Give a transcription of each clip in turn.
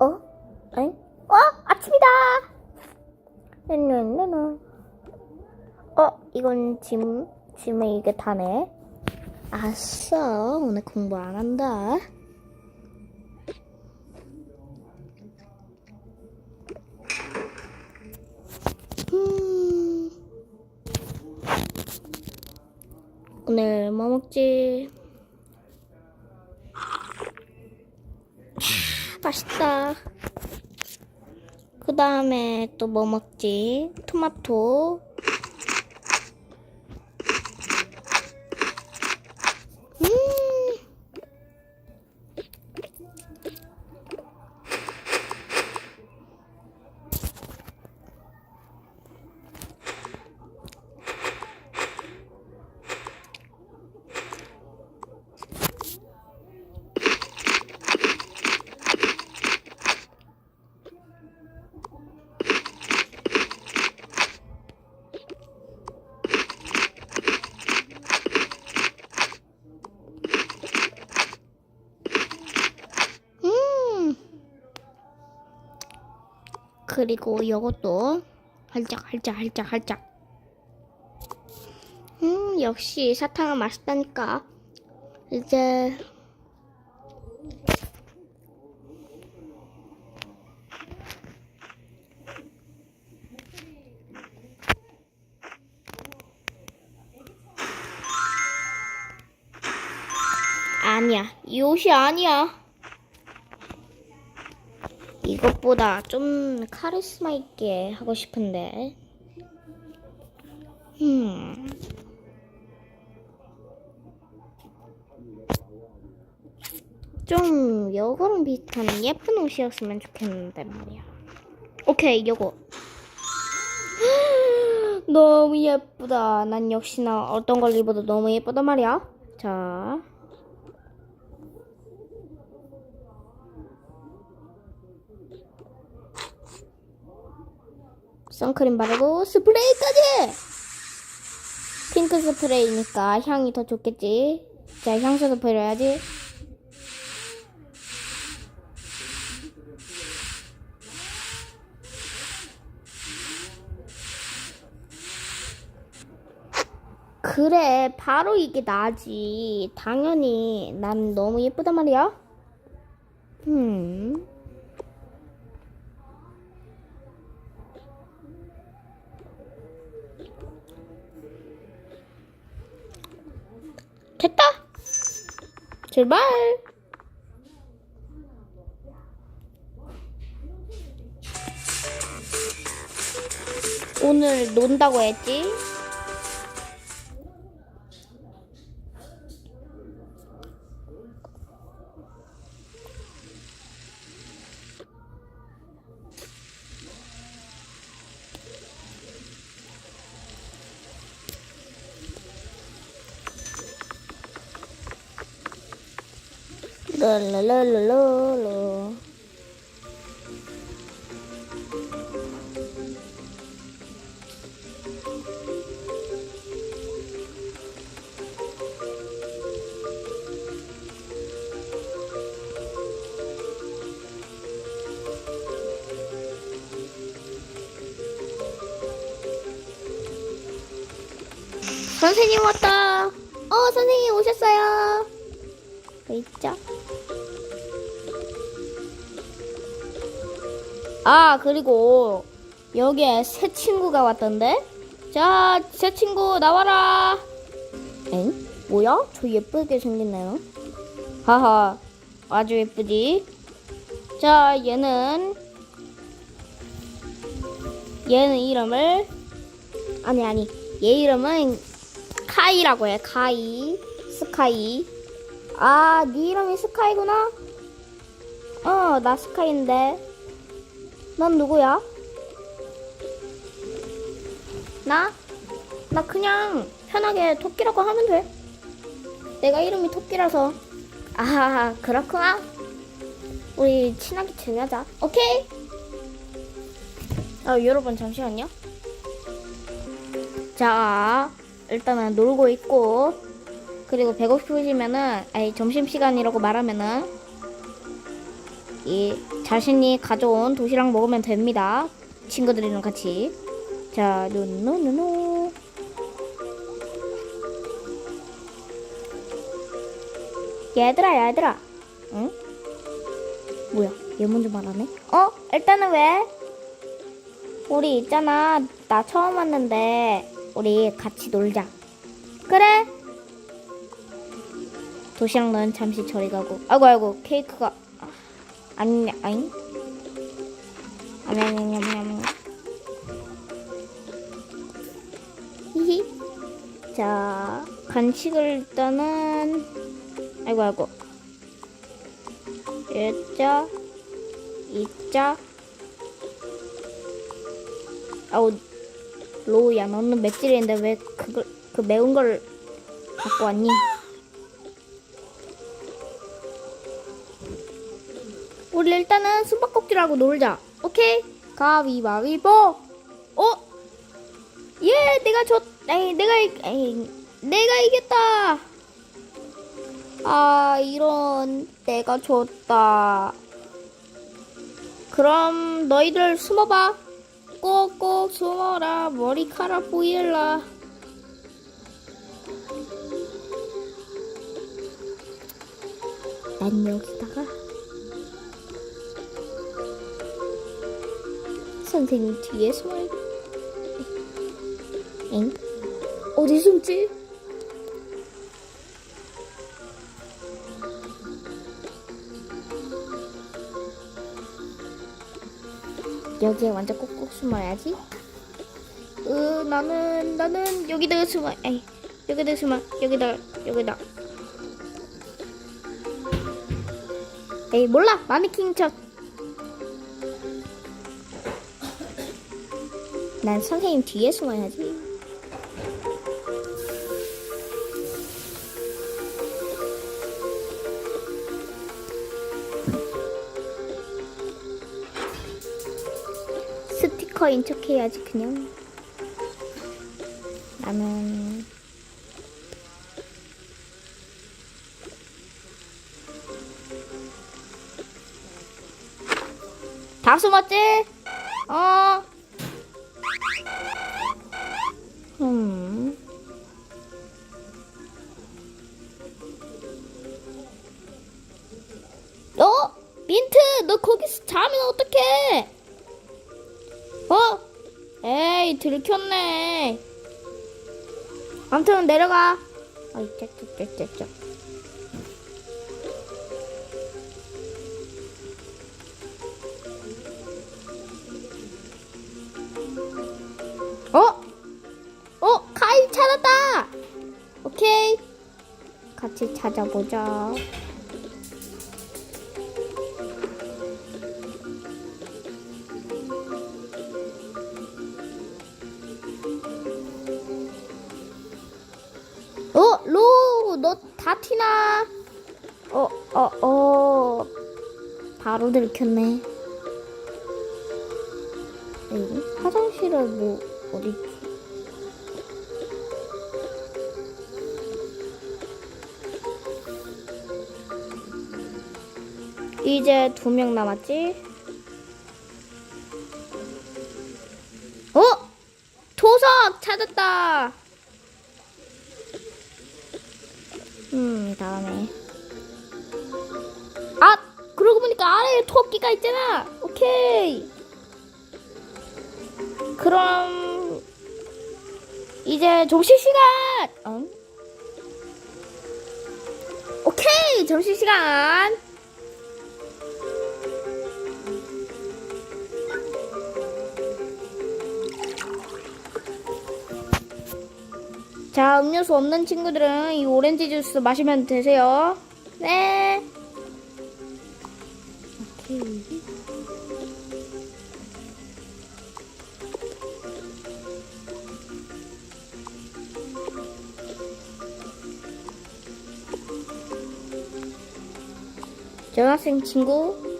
어? 아니? 어? 아침이다! 르르르르. 어? 이건 짐, 짐에 이게 다네. 아싸, 오늘 공부 안 한다. 음. 오늘 뭐 먹지? 맛있다. 그 다음에 또 뭐 먹지? 토마토. 음. 음. 그리고 이것도 할짝 할짝 할짝 할짝. 음 역시 사탕은 맛있다니까. 이제 아니야 이 옷이 아니야. 이것보다 좀 카리스마 있게 하고 싶은데. 음. 좀 여거랑 비슷한 예쁜 옷이었으면 좋겠는데 말이야. 오케이, 요거. 너무 예쁘다. 난 역시나 어떤 걸 입어도 너무 예쁘단 말이야. 자. 선크림 바르고 스프레이까지! 핑크 스프레이니까 향이 더 좋겠지. 자, 향수도 뿌려야지. 그래, 바로 이게 나지. 당연히 난 너무 예쁘단 말이야. 음. 됐다. 출발. 오늘 논다고 했지? 랄랄랄랄랄라. 선생님 왔다. 어, 선생님 오셨어요. 왜 있죠? 아, 그리고 여기에 새 친구가 왔던데? 자, 새 친구 나와라. 엥? 뭐야? 저 예쁘게 생겼네요. 하하, 아주 예쁘지? 자, 얘는 얘는 이름을 아니 아니 얘 이름은 카이라고 해. 카이, 스카이. 아, 네 이름이 스카이구나? 어, 나 스카이인데. 넌 누구야? 나? 나 그냥 편하게 토끼라고 하면 돼. 내가 이름이 토끼라서. 아, 그렇구나. 우리 친하게 지내자. 오케이? 아, 여러분, 잠시만요. 자, 일단은 놀고 있고. 그리고 배고프시면은 아니 점심시간이라고 말하면은 이 자신이 가져온 도시락 먹으면 됩니다. 친구들이랑 같이. 자, 누누누누. 얘들아, 얘들아. 응? 뭐야? 얘 먼저 말하네? 어? 일단은 왜? 우리 있잖아. 나 처음 왔는데 우리 같이 놀자. 그래? 도시락 넌 잠시 저리 가고. 아이고 아이고 케이크가 아, 아니 아니 아니 아니 아니 아니. 히히. 자 간식을 일단은 아이고 아이고. 일자 이자 아우 로우야 너는 맵찔인데 왜 그걸 그 매운 걸 갖고 왔니? 우리 일단은 숨바꼭질하고 놀자. 오케이? 가위바위보. 어? 예, 내가 졌. 에이, 내가 이, 에이, 내가 이겼다. 아, 이런 내가 졌다. 그럼 너희들 숨어봐. 꼭꼭 숨어라. 머리카락 보일라. 난 여기다가 선생님 뒤에 숨어야 엥? 어디 숨지? 여기에 완전 꼭꼭 숨어야지. 으, 나는 나는 여기다가 숨어. 에이, 여기다 숨어. 여기다 여기다. 에이 몰라 마네킹 척. 난 선생님 뒤에 숨어야지. 스티커인 척 해야지 그냥. 나는 다 숨었지? 어. 너 거기서 자면 어떡해? 어? 에이, 들켰네. 아무튼 내려가. 어이, 짝짝짝짝짝. 어? 어, 카이 찾았다. 오케이. 같이 찾아보자. 너다 티나? 어, 어, 어. 바로 들켰네. 에이, 화장실에 뭐, 어디지? 이제 두 명 남았지? 음, 다음에. 아, 그러고 보니까 아래에 토끼가 있잖아. 오케이. 그럼 이제 점심 시간. 응? 오케이, 점심 시간. 자, 음료수 없는 친구들은 이 오렌지 주스 마시면 되세요. 네. 오케이. 전학생 친구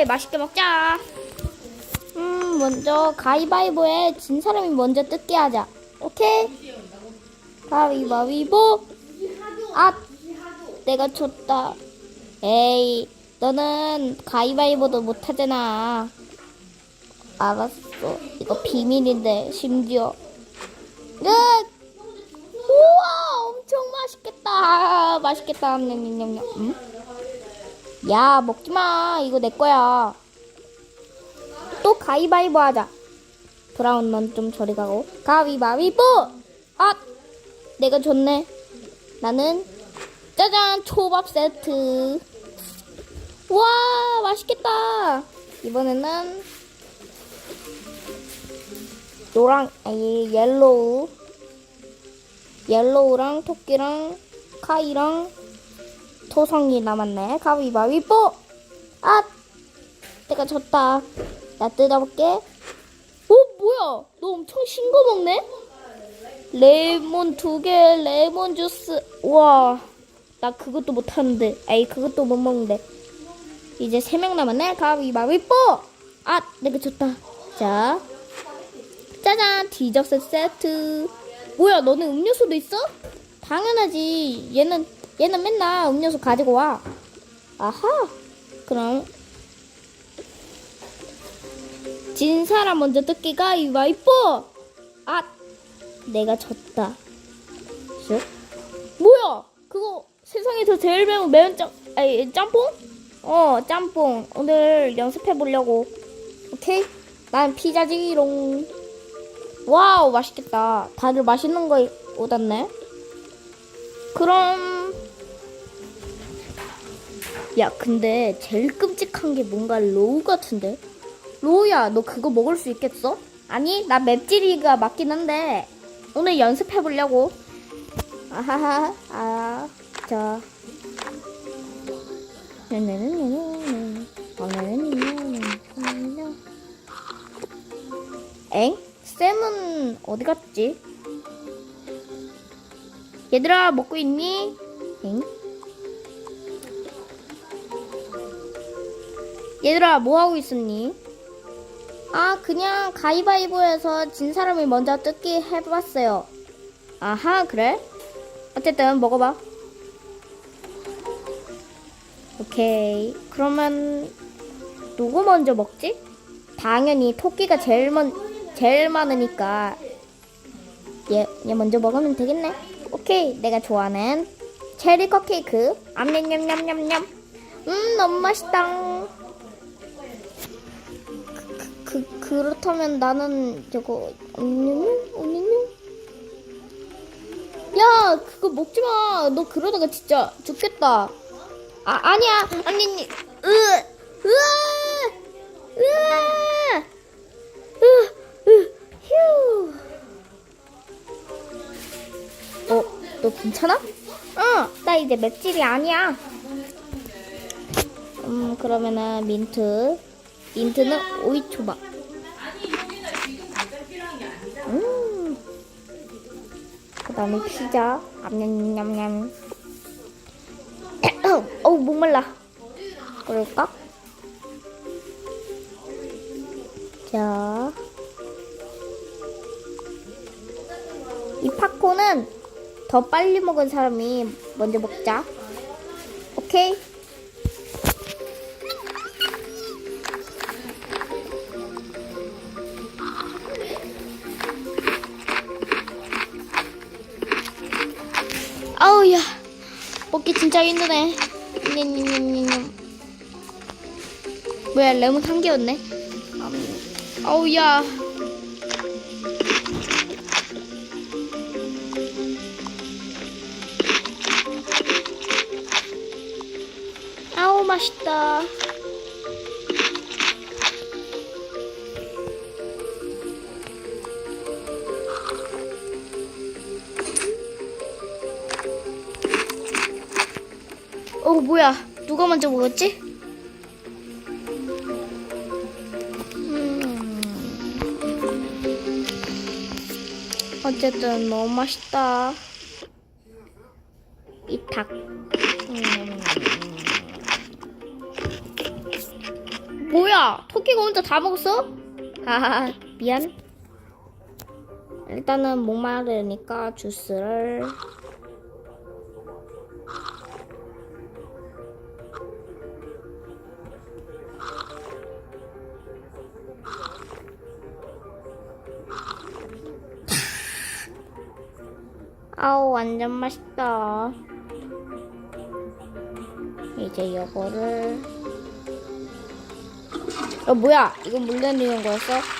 오케이 맛있게 먹자. 음 먼저 가위바위보에 진 사람이 먼저 뜯게 하자. 오케이. 가위바위보. 아 내가 졌다. 에이 너는 가위바위보도 못하잖아. 알았어. 이거 비밀인데 심지어. 끝. 우와 엄청 맛있겠다. 맛있겠다. 냠냠냠냠. 음? 야 먹지 마. 이거 내 거야. 또 가위바위보 하자. 브라운 넌 좀 저리 가고. 가위바위보. 아 내가 졌네. 나는 짜잔 초밥 세트. 와 맛있겠다. 이번에는 노랑 아니 옐로우 옐로우랑 토끼랑 카이랑 토성이 남았네. 가위바위보. 아 내가 졌다. 나 뜯어볼게. 어 뭐야? 너 엄청 신거 먹네? 레몬 두 개, 레몬 주스. 와, 나 그것도 못 하는데. 에이, 그것도 못 먹는데. 이제 세 명 남았네. 가위바위보. 아, 내가 졌다. 자, 짜잔, 디저트 세트. 뭐야, 너는 음료수도 있어? 당연하지. 얘는 얘는 맨날 음료수 가지고 와. 아하. 그럼 진 사람 먼저 뜯기 가위바위보. 아, 내가 졌다. 쓱. 뭐야? 그거 세상에서 제일 매운 매운 짬, 아니 짬뽕? 어, 짬뽕. 오늘 연습해 보려고. 오케이? 난 피자지롱. 와우, 맛있겠다. 다들 맛있는 거 얻었네. 그럼 야, 근데 제일 끔찍한 게 뭔가 로우 같은데? 로우야, 너 그거 먹을 수 있겠어? 아니, 나 맵찔이가 맞긴 한데 오늘 연습해 보려고. 아하하, 아, 자. 엥? 쌤은 어디 갔지? 얘들아, 먹고 있니? 엥? 얘들아, 뭐 하고 있었니? 아, 그냥 가위바위보에서 진 사람이 먼저 뜯기 해봤어요. 아하, 그래? 어쨌든 먹어봐. 오케이. 그러면 누구 먼저 먹지? 당연히 토끼가 제일 먼 제일 많으니까 얘, 얘 먼저 먹으면 되겠네. 오케이. 내가 좋아하는 체리 컵케이크. 암냠냠냠냠냠. 음, 너무 맛있다. 그, 그렇다면 나는 저거 음료는 음료는 야 그거 먹지 마. 너 그러다가 진짜 죽겠다. 아 아니야 아니 아니 으 으아 으아 으으휴 어 너 괜찮아? 어나 이제 맵찔이 아니야. 음 그러면은 민트 민트는 오이 초밥. 다음에 피자. 암냠냠냠. 어우 목말라. 그럴까? 자. 이 팝콘은 더 빨리 먹은 사람이 먼저 먹자. 오케이? 힘드네 냠냠냠냠냠. 뭐야 레몬 한 개였네? 음, 아우 야. 아우 맛있다 뭐가 먼저 먹었지? 음. 어쨌든 너무 맛있다. 이 닭. 음. 뭐야? 토끼가 혼자 다 먹었어? 아, 미안. 일단은 목마르니까 주스를 아우, 완전 맛있다. 이제 요거를. 어, 뭐야? 이건 물 내리는 거였어?